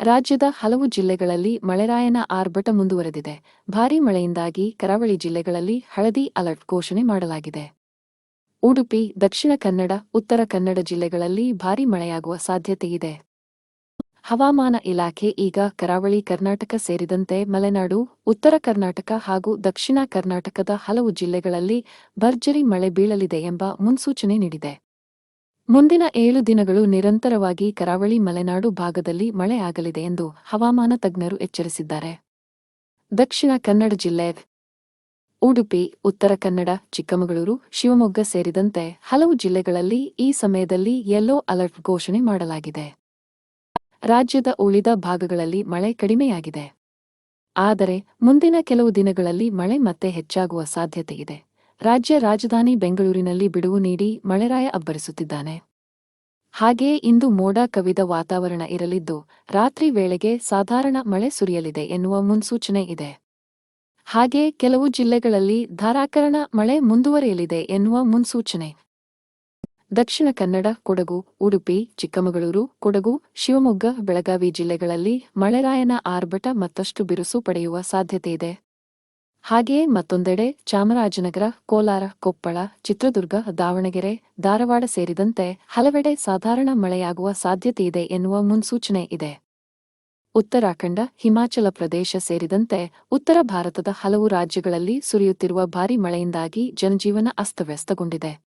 ರಾಜ್ಯದ ಹಲವು ಜಿಲ್ಲೆಗಳಲ್ಲಿ ಮಳೆರಾಯನ ಆರ್ಭಟ ಮುಂದುವರೆದಿದೆ. ಭಾರೀ ಮಳೆಯಿಂದಾಗಿ ಕರಾವಳಿ ಜಿಲ್ಲೆಗಳಲ್ಲಿ ಹಳದಿ ಅಲರ್ಟ್ ಘೋಷಣೆ ಮಾಡಲಾಗಿದೆ. ಉಡುಪಿ, ದಕ್ಷಿಣ ಕನ್ನಡ, ಉತ್ತರ ಕನ್ನಡ ಜಿಲ್ಲೆಗಳಲ್ಲಿ ಭಾರೀ ಮಳೆಯಾಗುವ ಸಾಧ್ಯತೆಯಿದೆ ಹವಾಮಾನ ಇಲಾಖೆ ಈಗ ಕರಾವಳಿ ಕರ್ನಾಟಕ ಸೇರಿದಂತೆ ಮಲೆನಾಡು, ಉತ್ತರ ಕರ್ನಾಟಕ ಹಾಗೂ ದಕ್ಷಿಣ ಕರ್ನಾಟಕದ ಹಲವು ಜಿಲ್ಲೆಗಳಲ್ಲಿ ಭರ್ಜರಿ ಮಳೆ ಬೀಳಲಿದೆ ಎಂಬ ಮುನ್ಸೂಚನೆ ನೀಡಿದೆ. ಮುಂದಿನ ಏಳು ದಿನಗಳು ನಿರಂತರವಾಗಿ ಕರಾವಳಿ ಮಲೆನಾಡು ಭಾಗದಲ್ಲಿ ಮಳೆಯಾಗಲಿದೆ ಎಂದು ಹವಾಮಾನ ತಜ್ಞರು ಎಚ್ಚರಿಸಿದ್ದಾರೆ. ದಕ್ಷಿಣ ಕನ್ನಡ ಜಿಲ್ಲೆ ಉಡುಪಿ, ಉತ್ತರ ಕನ್ನಡ, ಚಿಕ್ಕಮಗಳೂರು, ಶಿವಮೊಗ್ಗ ಸೇರಿದಂತೆ ಹಲವು ಜಿಲ್ಲೆಗಳಲ್ಲಿ ಈ ಸಮಯದಲ್ಲಿ ಯೆಲ್ಲೋ ಅಲರ್ಟ್ ಘೋಷಣೆ ಮಾಡಲಾಗಿದೆ. ರಾಜ್ಯದ ಉಳಿದ ಭಾಗಗಳಲ್ಲಿ ಮಳೆ ಕಡಿಮೆಯಾಗಿದೆ. ಆದರೆ ಮುಂದಿನ ಕೆಲವು ದಿನಗಳಲ್ಲಿ ಮಳೆ ಮತ್ತೆ ಹೆಚ್ಚಾಗುವ ಸಾಧ್ಯತೆಯಿದೆ ರಾಜ್ಯ ರಾಜಧಾನಿ ಬೆಂಗಳೂರಿನಲ್ಲಿ ಬಿಡುವು ನೀಡಿ ಮಳೆರಾಯ ಅಬ್ಬರಿಸುತ್ತಿದ್ದಾನೆ. ಹಾಗೆಯೇ ಇಂದು ಮೋಡ ಕವಿದ ವಾತಾವರಣ ಇರಲಿದ್ದು, ರಾತ್ರಿ ವೇಳೆಗೆ ಸಾಧಾರಣ ಮಳೆ ಸುರಿಯಲಿದೆ ಎನ್ನುವ ಮುನ್ಸೂಚನೆ ಇದೆ. ಹಾಗೆ ಕೆಲವು ಜಿಲ್ಲೆಗಳಲ್ಲಿ ಧಾರಾಕರಣ ಮಳೆ ಮುಂದುವರಿಯಲಿದೆ ಎನ್ನುವ ಮುನ್ಸೂಚನೆ. ದಕ್ಷಿಣ ಕನ್ನಡ, ಕೊಡಗು, ಉಡುಪಿ, ಚಿಕ್ಕಮಗಳೂರು, ಕೊಡಗು, ಶಿವಮೊಗ್ಗ, ಬೆಳಗಾವಿ ಜಿಲ್ಲೆಗಳಲ್ಲಿ ಮಳೆರಾಯನ ಆರ್ಭಟ ಮತ್ತಷ್ಟು ಬಿರುಸು ಪಡೆಯುವ ಸಾಧ್ಯತೆಯಿದೆ ಹಾಗೆಯೇ ಮತ್ತೊಂದೆಡೆ ಚಾಮರಾಜನಗರ, ಕೋಲಾರ, ಕೊಪ್ಪಳ, ಚಿತ್ರದುರ್ಗ, ದಾವಣಗೆರೆ, ಧಾರವಾಡ ಸೇರಿದಂತೆ ಹಲವೆಡೆ ಸಾಧಾರಣ ಮಳೆಯಾಗುವ ಸಾಧ್ಯತೆಯಿದೆ ಎನ್ನುವ ಮುನ್ಸೂಚನೆ ಇದೆ. ಉತ್ತರಾಖಂಡ, ಹಿಮಾಚಲ ಪ್ರದೇಶ ಸೇರಿದಂತೆ ಉತ್ತರ ಭಾರತದ ಹಲವು ರಾಜ್ಯಗಳಲ್ಲಿ ಸುರಿಯುತ್ತಿರುವ ಭಾರೀ ಮಳೆಯಿಂದಾಗಿ ಜನಜೀವನ ಅಸ್ತವ್ಯಸ್ತಗೊಂಡಿದೆ.